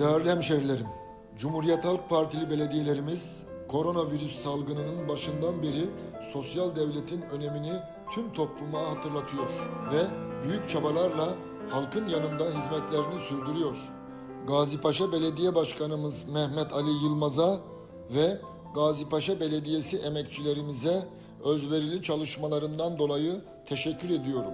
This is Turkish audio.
Değerli hemşehrilerim, Cumhuriyet Halk Partili belediyelerimiz koronavirüs salgınının başından beri sosyal devletin önemini tüm topluma hatırlatıyor ve büyük çabalarla halkın yanında hizmetlerini sürdürüyor. Gazipaşa Belediye Başkanımız Mehmet Ali Yılmaz'a ve Gazipaşa Belediyesi emekçilerimize özverili çalışmalarından dolayı teşekkür ediyorum.